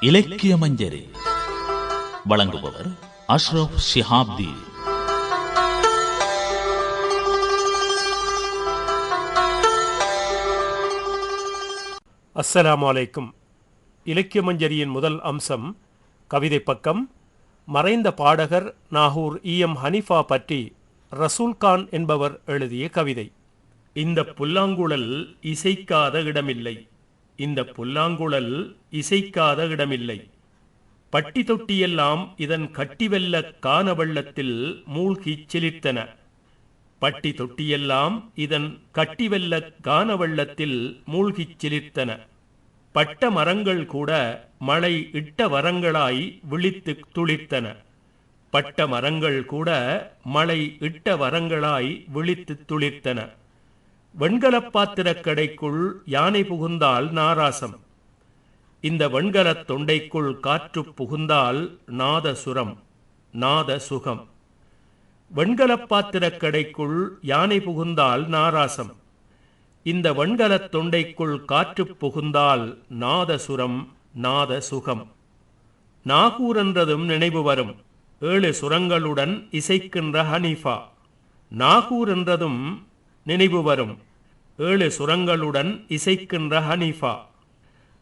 இலக்கிய மஞ்சரி வழங்குபவர் அஷ்ரப் ஷிஹாப்தி. அஸ்ஸலாம் வலைக்கும் இலக்கிய மஞ்சரியின் முதல் அம்சம் கவிதை பக்கம். மறைந்த பாடகர் நாகூர் இ. எம். ஹனிஃபா பற்றி ரசூல் கான் என்பவர் எழுதிய கவிதை. இந்த புல்லாங்குழல் இசைக்காத இடமில்லை. இந்த புல்லாங்குழல் இசைக்காத இடமில்லை. பட்டி தொட்டியெல்லாம் இதன் கட்டிவெல்ல கான வெள்ளத்தில் மூழ்கிச் செழித்தன பட்டி தொட்டியெல்லாம் இதன் கட்டிவெல்ல கான வெள்ளத்தில் மூழ்கிச் செழித்தன பட்ட மரங்கள் கூட மழை இட்ட வரங்களாய் விழித்து துளிர்த்தன. பட்ட மரங்கள் கூட மழை இட்ட வரங்களாய் விழித்து துளிர்த்தன. வெண்கலப் பாத்திரக் கடைக்குள் யானை புகுந்தால் நாராசம். இந்த வெண்கலத் தொண்டைக்குள் காற்று புகுந்தால் நாதசுரம் நாத சுகம் வெண்கலப் பாத்திரக் கடைக்குள் யானை புகுந்தால் நாராசம். இந்த வெண்கலத் தொண்டைக்குள் காற்று புகுந்தால் நாதசுரம் நாத சுகம் நாகூர் என்றதும் நினைவு வரும். ஏழு சுரங்களுடன் இசைக்கின்ற ஹனீஃபா. நாகூர் என்றதும் நினைவு வரும். ஏழு சுரங்களுடன் இசைக்கின்ற ஹனீஃபா.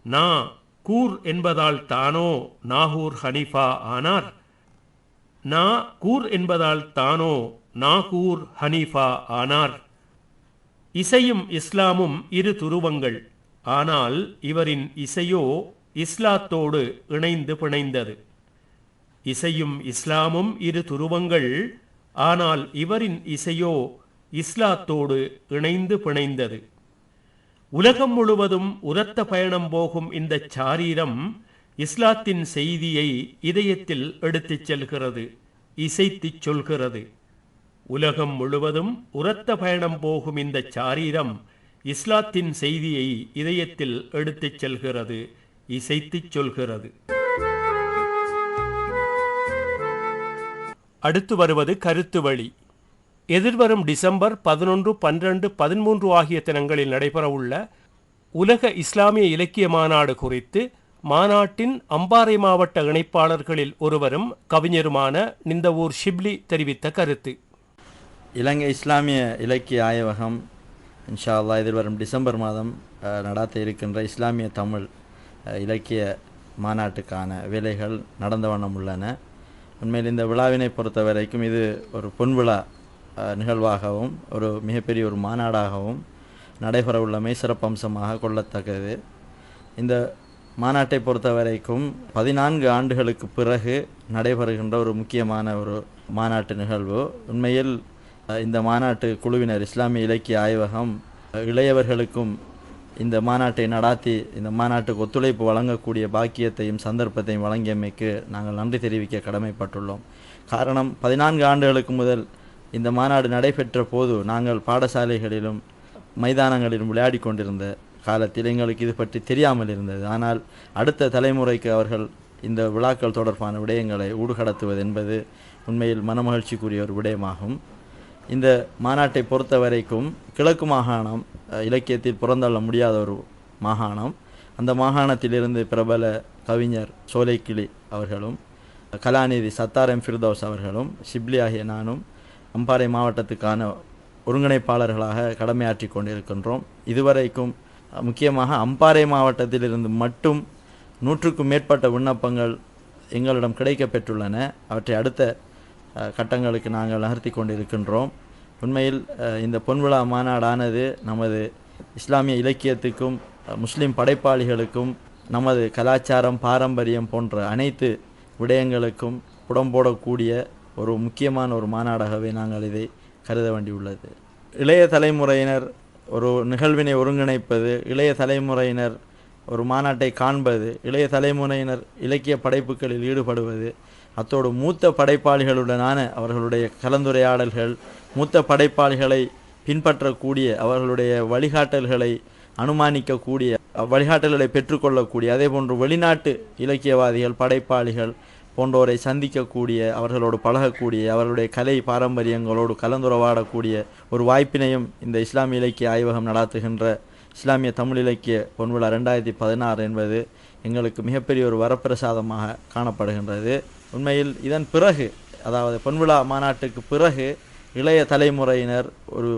நா கூர் என்பதால் தானோ நாகூர் ஹனீஃபா ஆனார். நா கூர் என்பதால் தானோ நாகூர் ஹனீஃபா ஆனார். இசையும் இஸ்லாமும் இரு துருவங்கள். ஆனால் இவரின் இசையோ இஸ்லாத்தோடு இணைந்து பிணைந்தது. இசையும் இஸ்லாமும் இரு துருவங்கள். ஆனால் இவரின் இசையோ இஸ்லாத்தோடு இணைந்து பிணைந்தது. உலகம் முழுவதும் உரத்த பயணம் போகும் இந்த சாரீரம் இஸ்லாத்தின் செய்தியை இதயத்தில் எடுத்துச் செல்கிறது இசைத்துச் சொல்கிறது. உலகம் முழுவதும் உரத்த பயணம் போகும் இந்த சாரீரம் இஸ்லாத்தின் செய்தியை இதயத்தில் எடுத்துச் செல்கிறது இசைத்துச் சொல்கிறது. அடுத்து வருவது கருத்து வழி. எதிர்வரும் டிசம்பர் பதினொன்று பன்னிரண்டு பதிமூன்று ஆகிய தினங்களில் நடைபெறவுள்ள உலக இஸ்லாமிய இலக்கிய மாநாடு குறித்து மாநாட்டின் அம்பாறை மாவட்ட இணைப்பாளர்களில் ஒருவரும் கவிஞருமான நிந்தவூர் ஷிப்லி தெரிவித்த கருத்து. இலங்கை இஸ்லாமிய இலக்கிய ஆய்வகம் இன்ஷா அல்லாஹ் எதிர்வரும் டிசம்பர் மாதம் நடாத்த இருக்கின்ற இஸ்லாமிய தமிழ் இலக்கிய மாநாட்டுக்கான வேலைகள் நடந்த வண்ணம் உள்ளன. உண்மையில் இந்த விழாவினை பொறுத்த வரைக்கும் இது ஒரு பொன்விழா விழா நிகழ்வாகவும் ஒரு மிகப்பெரிய ஒரு மாநாடாகவும் நடைபெறவுள்ளமை சிறப்பம்சமாக கொள்ளத்தக்கது. இந்த மாநாட்டை பொறுத்த வரைக்கும் பதினான்கு ஆண்டுகளுக்கு பிறகு நடைபெறுகின்ற ஒரு முக்கியமான ஒரு மாநாட்டு நிகழ்வு. உண்மையில் இந்த மாநாட்டு குழுவினர் இஸ்லாமிய இலக்கிய ஆய்வகம் இளையவர்களுக்கும் இந்த மாநாட்டை நடாத்தி இந்த மாநாட்டுக்கு ஒத்துழைப்பு வழங்கக்கூடிய பாக்கியத்தையும் சந்தர்ப்பத்தையும் வழங்கியமைக்கு நாங்கள் நன்றி தெரிவிக்க கடமைப்பட்டுள்ளோம். காரணம் பதினான்கு ஆண்டுகளுக்கு முதல் இந்த மாநாடு நடைபெற்ற போது நாங்கள் பாடசாலைகளிலும் மைதானங்களிலும் விளையாடி கொண்டிருந்த காலத்தில் எங்களுக்கு இது பற்றி தெரியாமல் இருந்தது. ஆனால் அடுத்த தலைமுறைக்கு அவர்கள் இந்த விழாக்கள் தொடர்பான விடயங்களை ஊடுகடத்துவது என்பது உண்மையில் மனமகிழ்ச்சிக்குரிய ஒரு விடயமாகும். இந்த மாநாட்டை பொறுத்த வரைக்கும் கிழக்கு மாகாணம் இலக்கியத்தில் புறந்தள்ள முடியாத ஒரு மாகாணம். அந்த மாகாணத்திலிருந்து பிரபல கவிஞர் சோலைக்கிளி அவர்களும் கலாநிதி சத்தார் எம் ஃபிர்தோஸ் அவர்களும் ஷிப்லி ஆகிய நானும் அம்பாறை மாவட்டத்துக்கான ஒருங்கிணைப்பாளர்களாக கடமையாற்றி கொண்டிருக்கின்றோம். இதுவரைக்கும் முக்கியமாக அம்பாறை மாவட்டத்திலிருந்து மட்டும் நூற்றுக்கும் மேற்பட்ட விண்ணப்பங்கள் எங்களிடம் கிடைக்க பெற்றுள்ளன அவற்றை அடுத்த கட்டங்களுக்கு நாங்கள் நகர்த்தி கொண்டிருக்கின்றோம். உண்மையில் இந்த பொன்விழா மாநாடானது நமது இஸ்லாமிய இலக்கியத்துக்கும் முஸ்லீம் முஸ்லிம் படைப்பாளிகளுக்கும் நமது கலாச்சாரம் பாரம்பரியம் போன்ற அனைத்து விடயங்களுக்கும் புடம்போடக்கூடிய ஒரு முக்கியமான ஒரு மாநாடாகவே நாங்கள் இதை கருத வேண்டியுள்ளது. இளைய தலைமுறையினர் ஒரு நிகழ்வினை ஒருங்கிணைப்பது இளைய தலைமுறையினர் ஒரு மாநாட்டை காண்பது இளைய தலைமுறையினர் இலக்கிய படைப்புகளில் ஈடுபடுவது அத்தோடு மூத்த படைப்பாளிகளுடனான அவர்களுடைய கலந்துரையாடல்கள் மூத்த படைப்பாளிகளை பின்பற்றக்கூடிய அவர்களுடைய வழிகாட்டல்களை அனுமானிக்கக்கூடிய வழிகாட்டல்களை பெற்றுக்கொள்ளக்கூடிய அதே போன்று வெளிநாட்டு இலக்கியவாதிகள் படைப்பாளிகள் போன்றோரை சந்திக்கக்கூடிய அவர்களோடு பழகக்கூடிய அவர்களுடைய கலை பாரம்பரியங்களோடு கலந்துரவாடக்கூடிய ஒரு வாய்ப்பினையும் இந்த இஸ்லாமிய இலக்கிய ஆய்வகம் நடாத்துகின்ற இஸ்லாமிய தமிழ் இலக்கிய பொன்விழா ரெண்டாயிரத்தி பதினாறு என்பது எங்களுக்கு மிகப்பெரிய ஒரு வரப்பிரசாதமாக காணப்படுகின்றது. உண்மையில் இதன் பிறகு அதாவது பொன்விழா மாநாட்டுக்கு பிறகு இளைய தலைமுறையினர் ஒரு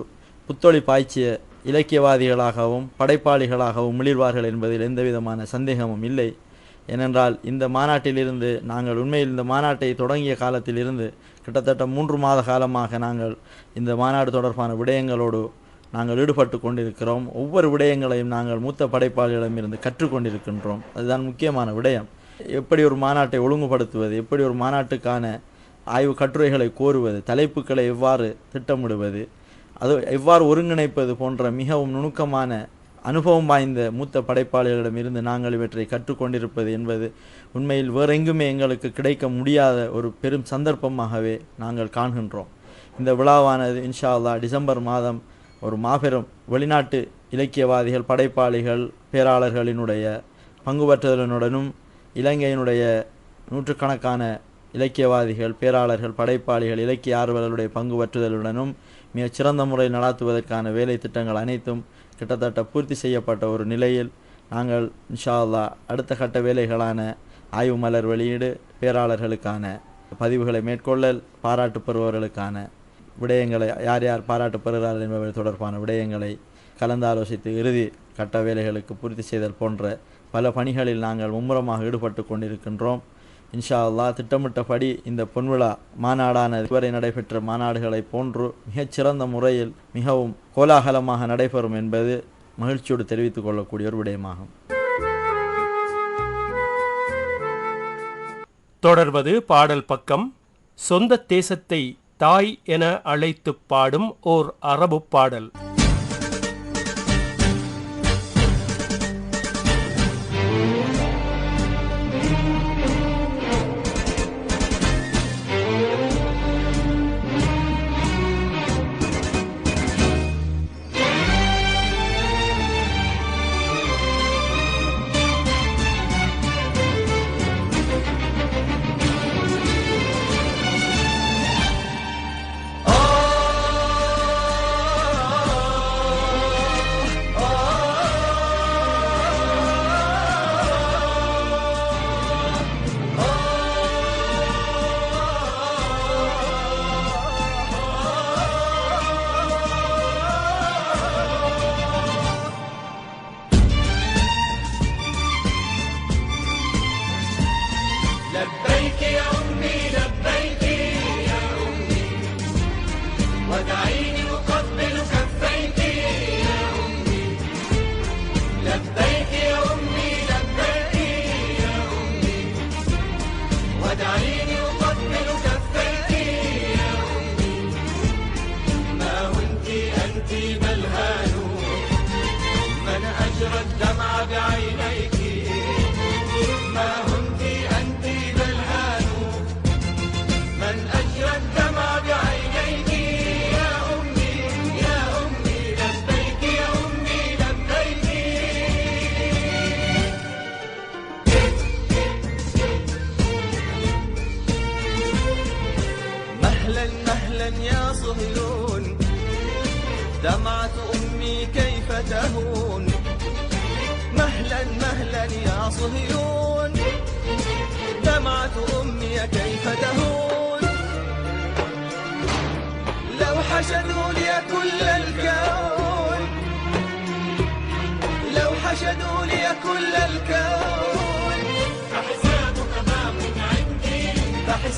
புத்தொழி பாய்ச்சிய இலக்கியவாதிகளாகவும் படைப்பாளிகளாகவும் மிளிர்வார்கள் என்பதில் எந்தவிதமான சந்தேகமும் இல்லை. ஏனென்றால் இந்த மாநாட்டிலிருந்து நாங்கள் உண்மையில் இந்த மாநாட்டை தொடங்கிய காலத்திலிருந்து கிட்டத்தட்ட மூன்று மாத காலமாக நாங்கள் இந்த மாநாடு தொடர்பான விடயங்களோடு நாங்கள் ஈடுபட்டு கொண்டிருக்கிறோம். ஒவ்வொரு விடயங்களையும் நாங்கள் மூத்த படைப்பாளிகளிடமிருந்து கற்றுக்கொண்டிருக்கின்றோம் அதுதான் முக்கியமான விடயம். எப்படி ஒரு மாநாட்டை ஒழுங்குபடுத்துவது எப்படி ஒரு மாநாட்டுக்கான ஆய்வு கட்டுரைகளை கோருவது தலைப்புகளை எவ்வாறு திட்டமிடுவது அது எவ்வாறு ஒருங்கிணைப்பது போன்ற மிகவும் நுணுக்கமான அனுபவம் வாய்ந்த மூத்த படைப்பாளிகளிடமிருந்து நாங்கள் இவற்றை கற்றுக்கொண்டிருப்பது என்பது உண்மையில் வேறெங்குமே எங்களுக்கு கிடைக்க முடியாத ஒரு பெரும் சந்தர்ப்பமாகவே நாங்கள் காண்கின்றோம். இந்த விழாவானது இன்ஷா அல்லா டிசம்பர் மாதம் ஒரு மாபெரும் வெளிநாட்டு இலக்கியவாதிகள் படைப்பாளிகள் பேராளர்களினுடைய பங்குபற்றுதலுடனும் இலங்கையினுடைய நூற்றுக்கணக்கான இலக்கியவாதிகள் பேராளர்கள் படைப்பாளிகள் இலக்கிய ஆர்வலர்களுடைய பங்குபற்றுதலுடனும் மிகச்சிறந்த மிகச் சிறந்த முறையில் நடாத்துவதற்கான வேலை திட்டங்கள் அனைத்தும் கிட்டத்தட்ட பூர்த்தி செய்யப்பட்ட ஒரு நிலையில் நாங்கள் இன்ஷா அல்லா அடுத்த கட்ட வேலைகளான ஆய்வு மலர் வெளியீடு பேராளர்களுக்கான பதிவுகளை மேற்கொள்ளல் பாராட்டு பெறுபவர்களுக்கான விடயங்களை யார் யார் பாராட்டு பெறுகிறார்கள் என்பவை தொடர்பான விடயங்களை கலந்தாலோசித்து இறுதி கட்ட வேலைகளுக்கு பூர்த்தி செய்தல் போன்ற பல பணிகளில் நாங்கள் மும்முரமாக ஈடுபட்டு கொண்டிருக்கின்றோம். இன்ஷா அல்லா திட்டமிட்டபடி இந்த பொன்விழா மாநாடான இதுவரை நடைபெற்ற மாநாடுகளைப் போன்று மிகச்சிறந்த முறையில் மிகவும் கோலாகலமாக நடைபெறும் என்பது மகிழ்ச்சியோடு தெரிவித்துக் கொள்ளக்கூடிய ஒரு விடயமாகும். தொடர்வது பாடல் பக்கம். சொந்த தேசத்தை தாய் என அழைத்து பாடும் ஓர் அரபு பாடல். that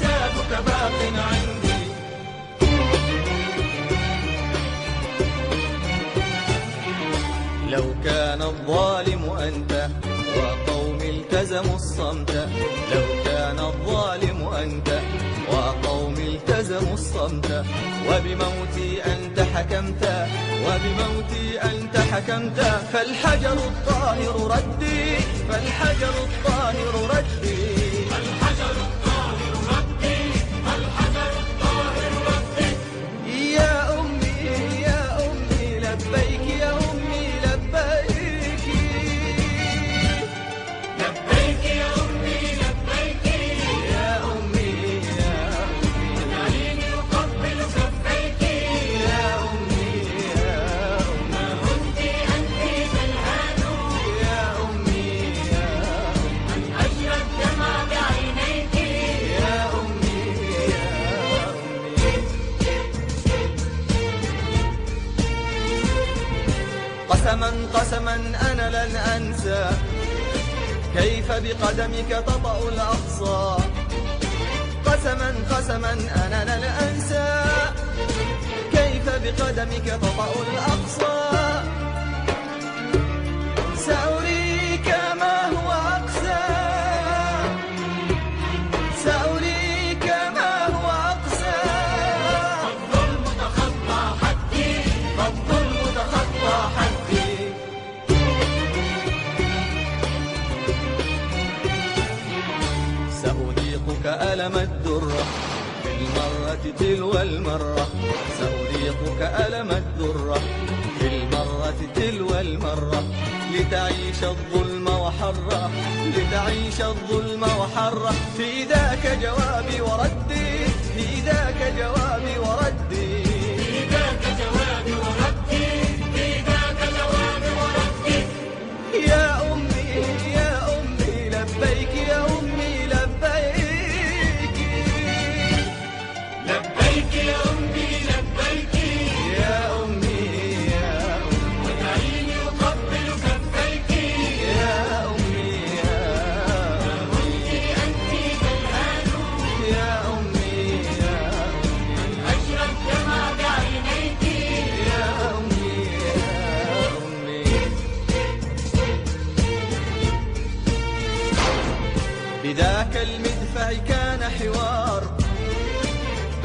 فحسابك باق عندي. لو كان الظالم أنت وقوم التزموا الصمت. لو كان الظالم أنت وقوم التزموا الصمت. وبموتي أنت حكمت وبموتي أنت حكمت. فالحجر الطاهر ردي فالحجر الطاهر ردي. كيف بقدمك تطأ الأقصى المرة تلو المرة سأذيقك ألم الدرة. في المرة تلو المرة لتعيش الظلم وحرة. لتعيش الظلم وحرة. في ذاك جوابي وردي في ذاك جوابي وردي.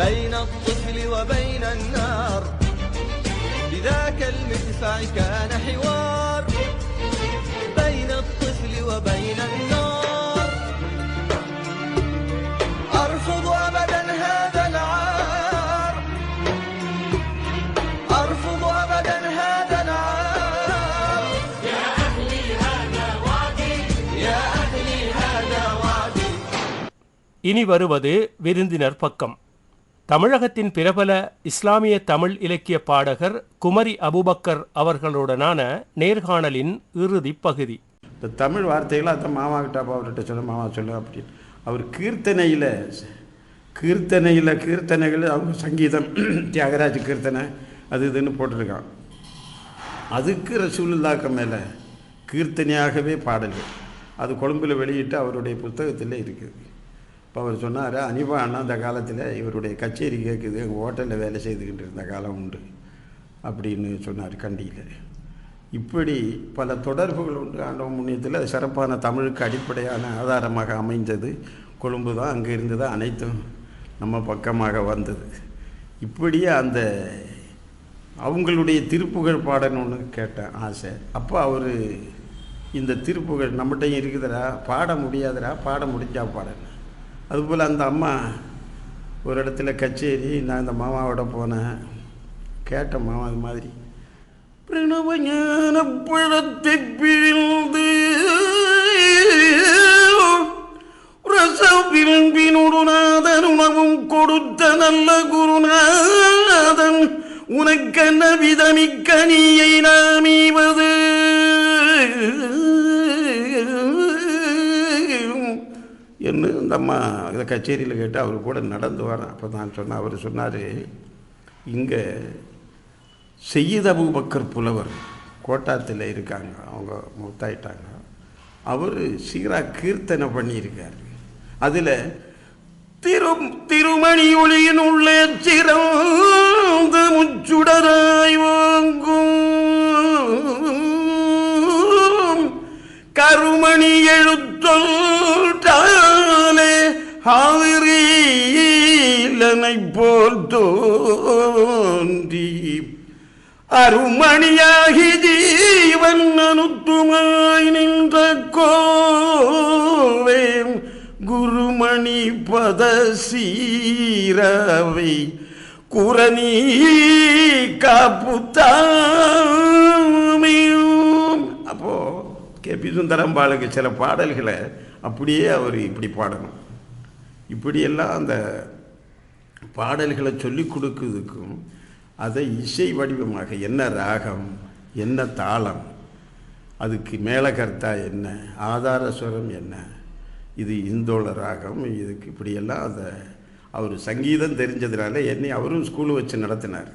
بين الطفل وبين النار بذاك المدفع كان حوار بين الطفل وبين النار أرفض أبدا هذا العار أرفض أبدا هذا العار يا أهلي هذا وعدي يا أهلي هذا وعدي இனி வருவது விருந்தினர் பக்கம் தமிழகத்தின் பிரபல இஸ்லாமிய தமிழ் இலக்கிய பாடகர் குமரி அபுபக்கர் அவர்களுடனான நேர்காணலின் இறுதி பகுதி. இந்த தமிழ் வார்த்தைகளை அதை மாமா கிட்ட அவர்கிட்ட சொல்ல மாமா சொல்லு அப்படின்னு அவர் கீர்த்தனையில் கீர்த்தனையில் கீர்த்தனைகள் அவங்க சங்கீதம் தியாகராஜ கீர்த்தனை அது இதுன்னு போட்டிருக்கான். அதுக்கு ரசூலுல்லாக்க மேலே கீர்த்தனையாகவே பாடல்கள். அது கொழும்பில் வெளியிட்டு அவருடைய புத்தகத்தில் இருக்குது. இப்போ அவர் சொன்னார் அனிபா அண்ணா அந்த காலத்தில் இவருடைய கச்சேரி கேட்குது எங்கள் ஹோட்டலில் வேலை செய்துக்கிட்டு இருந்த காலம் உண்டு அப்படின்னு சொன்னார் கண்டியில். இப்படி பல தொடர்புகள் உண்டு. ஆண்டவன் முன்னியத்தில் அது சிறப்பான தமிழுக்கு அடிப்படையான ஆதாரமாக அமைந்தது. கொழும்பு தான் அங்கே இருந்து தான் அனைத்தும் நம்ம பக்கமாக வந்தது. இப்படியே அந்த அவங்களுடைய திருப்புகழ் பாடணும்னு கேட்டேன் ஆசை. அப்போ அவர் இந்த திருப்புகழ் நம்மகிட்டையும் இருக்குதுடா பாட முடியாதுடா பாட முடிஞ்சால் பாடணும் அதுபோல் அந்த அம்மா ஒரு இடத்துல கச்சேரி நான் இந்த மாமாவோட போனேன். கேட்டேன் மாமா அது மாதிரி பிரணவ ஞான பழத்தை பிழிந்து ரசவிரும்பினுடுநாதன் உணவும் கொடுத்த நல்ல குருநாதன் உனக்கென்ன விதமிக்க நீயை அம்மா இதை கச்சேரியில் கேட்டு அவர் கூட நடந்து வரேன். அப்போ தான் சொன்னேன் அவர் சொன்னார் இங்கே செய்யத் அபூபக்கர் புலவர் கோட்டாத்தில் இருக்காங்க. அவங்க முத்தாயிட்டாங்க. அவர் சீரா கீர்த்தனை பண்ணியிருக்கார். அதில் திரு திருமணி ஒளியின் உள்ளே சிறந்து முச்சுடராய் வாங்கும். கருமணி எழுத்தொன்றாலே ஆவிரீலனை போல் தோன்றி. அருமணியாகி ஜீவன் அனுத்துமாய் நின்ற கோவே குருமணி பத சீரவை. குரணி காப்புத்தாமியும் கே பி சுந்தரம்பாளுக்கு சில பாடல்களை அப்படியே அவர் இப்படி பாடணும். இப்படியெல்லாம் அந்த பாடல்களை சொல்லிக் கொடுக்குறதுக்கும் அதை இசை வடிவமாக என்ன ராகம் என்ன தாளம் அதுக்கு மேலகர்த்தா என்ன ஆதாரஸ்வரம் என்ன இது இந்தோள ராகம் இதுக்கு இப்படியெல்லாம் அதை அவர் சங்கீதம் தெரிஞ்சதுனால என்னை அவரும் ஸ்கூல் வச்சு நடத்தினார்.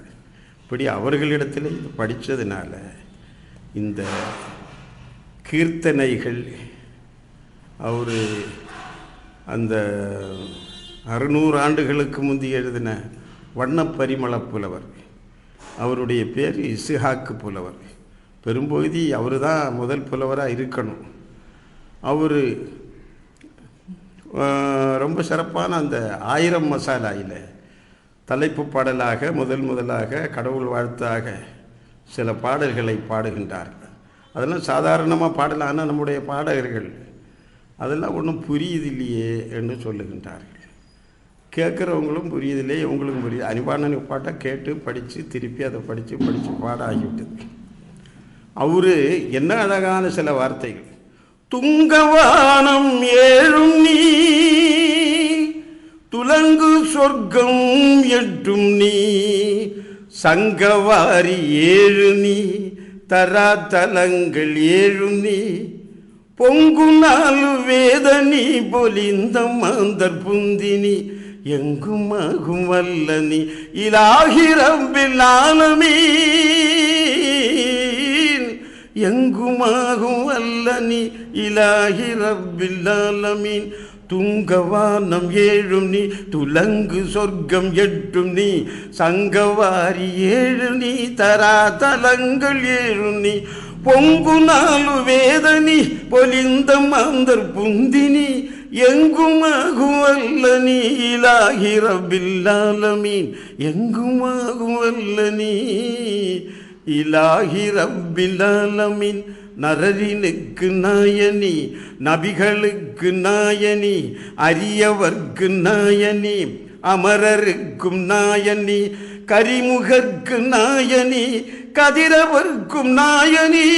இப்படி அவர்களிடத்தில் இது படித்ததுனால இந்த கீர்த்தனைகள். அவர் அந்த அறுநூறு ஆண்டுகளுக்கு முந்தி எழுதின வண்ணப்பரிமள புலவர். அவருடைய பேர் இசுஹாக்கு புலவர். பெரும்பகுதி அவர் தான் முதல் புலவராக இருக்கணும். அவர் ரொம்ப சிறப்பான அந்த ஆயிரம் மசாலாயில் தலைப்பு பாடலாக முதல் முதலாக கடவுள் வாழ்த்தாக சில பாடல்களை பாடுகின்றார்கள் அதெல்லாம் சாதாரணமாக பாடலாம் ஆனால் நம்முடைய பாடகர்கள் அதெல்லாம் ஒன்றும் புரியுது இல்லையே என்று சொல்லுகின்றார்கள். கேட்குறவங்களும் புரியுதில்லையே உங்களுக்கும் புரியுது. அனிபானனு பாட்டை கேட்டு படித்து திருப்பி அதை படித்து படித்து பாட ஆகிவிட்டது அவரு என்ன அழகான சில வார்த்தைகள். துங்கவானம் ஏழும் நீ துலங்கு சொர்க்கம் எட்டும் நீ சங்கவாரி ஏழு நீ தராதலங்கள் ஏழும் நீ பொங்கு நாலு வேதனி பொலிந்த மாந்தர் புந்தினி எங்கும் ஆகும் வல்ல நீ இலாகிரம்பில் ஆலமீன் எங்குமாகும் அல்ல நீ இலாகிரம்பில் ஆலமீன் துங்கவானம் ஏழும் நீ துலங்கு சொர்க்கம் எட்டும் நீ. சங்கவாரி ஏழு நீ தரா தலங்கள் ஏழும் நீ. பொங்கு நாலு வேதனி பொலிந்த மாந்தர் புந்தினி எங்குமாகுவல்ல நீ இலாகிரபில்லாலமீன் எங்குமாகுவல்ல நீ இலாகிரபில்லாலமீன். நரரினுக்கு நாயனி நபிகளுக்கு நாயனி அரியவர்க்கு நாயனி அமரருக்கும் நாயனி கரிமுகர்க்கு நாயனி கதிரவர்க்கும் நாயனி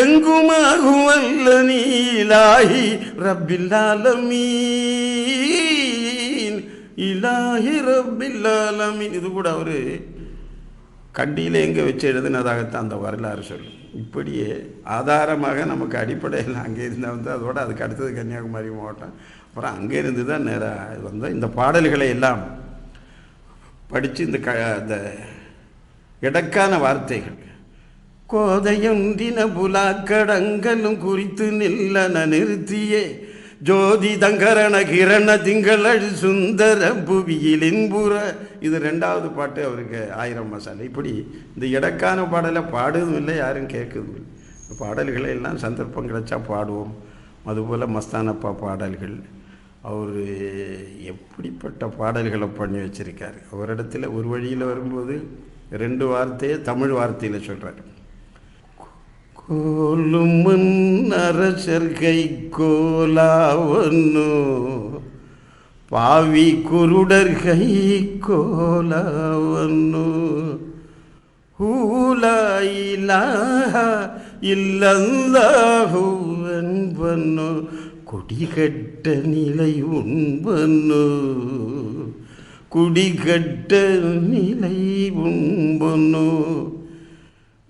எங்குமாகும் அல்ல நீலாகி ரப்பில்லாலமீன் இலாகி ரப்பில்லாலமீன் இது கூட அவரு கண்டியில் எங்கே வச்சு எழுதுனதாகத்தான் அந்த வரலாறு சொல்லும். இப்படியே ஆதாரமாக நமக்கு அடிப்படையில் அங்கே இருந்தால் வந்து அதோட அதுக்கு அடுத்தது கன்னியாகுமரி மாவட்டம். அப்புறம் அங்கேருந்து தான் நேராக வந்து இந்த பாடல்களை எல்லாம் படித்து இந்த க அந்த இடக்கான வார்த்தைகள். கோதையொன்றின புலாக்கடங்களும் குறித்து நில்லன நிறுத்தியே ஜோதி தங்கரண கிரண திங்களழ் சுந்தர புவியில் இன்புற இது ரெண்டாவது பாட்டு அவருக்கு ஆயிரம் மசாலா. இப்படி இந்த இடக்கான பாடலை பாடுவதும் இல்லை யாரும் கேட்குதும் இல்லை. பாடல்களை எல்லாம் சந்தர்ப்பம் கிடைச்சா பாடுவோம். அதுபோல் மஸ்தானப்பா பாடல்கள். அவர் எப்படிப்பட்ட பாடல்களை பண்ணி வச்சுருக்கார்? அவரிடத்துல ஒரு வழியில் வரும்போது ரெண்டு வார்த்தையே தமிழ் வார்த்தையில் சொல்கிறார் கோலும் அரசர்கை கோலாவனோ பாவி குருடர்கை கோலாவனோ ஹூலாயிலாக இல்லந்தாஹு குடிகட்ட நிலை உண்பனோ குடிகட்ட நிலை உண்பனோ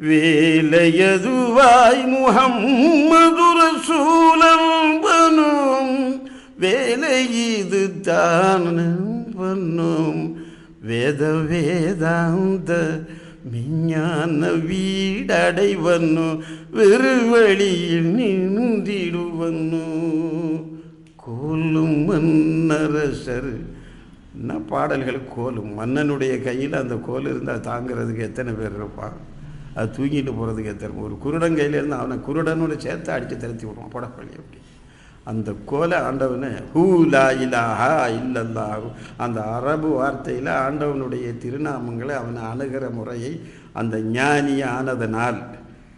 வேலையதுவாய் முகம்மது ரசூலன்பனும் வேலை இது தான் பண்ணும் வேத வேதாந்த விஞ்ஞான வீடடைவனு வெறுவழியில் நின்றிடுவனு. கோலும் மன்னரசர். என்ன பாடல்கள் கோலும்? மன்னனுடைய கையில் அந்த கோல் இருந்தால் தாங்கிறதுக்கு எத்தனை பேர் இருப்பான் அது தூங்கிட்டு போகிறதுக்கு எத்தனை ஒரு குருடன் கையில் இருந்து அவனை குருடனோட சேர்த்து அடித்து திருத்தி விடுவான். படப்பள்ளி அப்படி. அந்த கோலை ஆண்டவனை ஹூ லா இலாஹா இல்லல்லாஹு. அந்த அரபு வார்த்தையில் ஆண்டவனுடைய திருநாமங்களை அவனை அணுகிற முறையை அந்த ஞானியானதனால்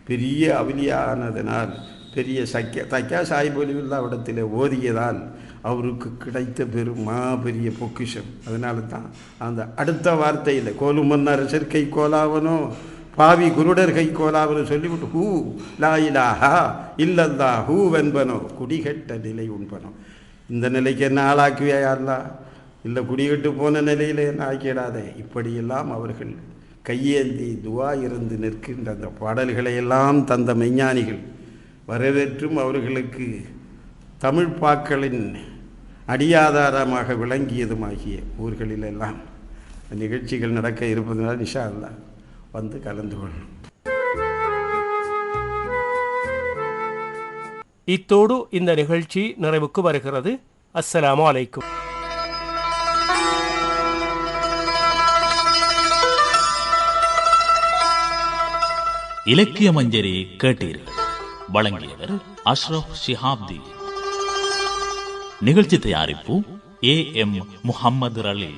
பெரிய அவலியா ஆனதனால் பெரிய சக்கிய தக்கியா சாய்பொலிவில்லா இடத்தில் ஓதியதால் அவருக்கு கிடைத்த பெரும் மாபெரிய பொக்கிஷம். அதனால தான் அந்த அடுத்த வார்த்தையில் கோலு மன்னார் சேர்க்கை கோலாவனோ பாவி குருடர் கை கோலாவனோ சொல்லிவிட்டு ஹூ லா இல்லல்லா ஹூ வென்பனோ குடிகட்ட நிலை உண்பனோ. இந்த நிலைக்கு என்ன ஆளாக்குவியா யாருலா? இல்லை குடிகட்டு போன நிலையில் என்ன ஆக்கிடாதே? இப்படியெல்லாம் அவர்கள் கையேந்தி துவா இருந்து நிற்கின்ற அந்த பாடல்களையெல்லாம் தந்த மெஞ்ஞானிகள் வரவேற்றும் அவர்களுக்கு தமிழ் பாக்களின் அடியாதாரமாக விளங்கியதுமாகிய ஊர்களிலெல்லாம். நிகழ்ச்சிகள் நடக்க இருப்பதனால் நிஷா அல்லா வந்து கலந்து கொள்ளணும் இத்தோடு இந்த நிகழ்ச்சி நிறைவுக்கு வருகிறது. அஸ்ஸலாமு அலைக்கும். இலக்கிய மஞ்சரி கேட்டீர்கள் வழங்கியவர் அஷ்ரப் ஷிஹாப்தி. நிகழ்ச்சி தயாரிப்பு ஏ எம் முஹம்மது அலி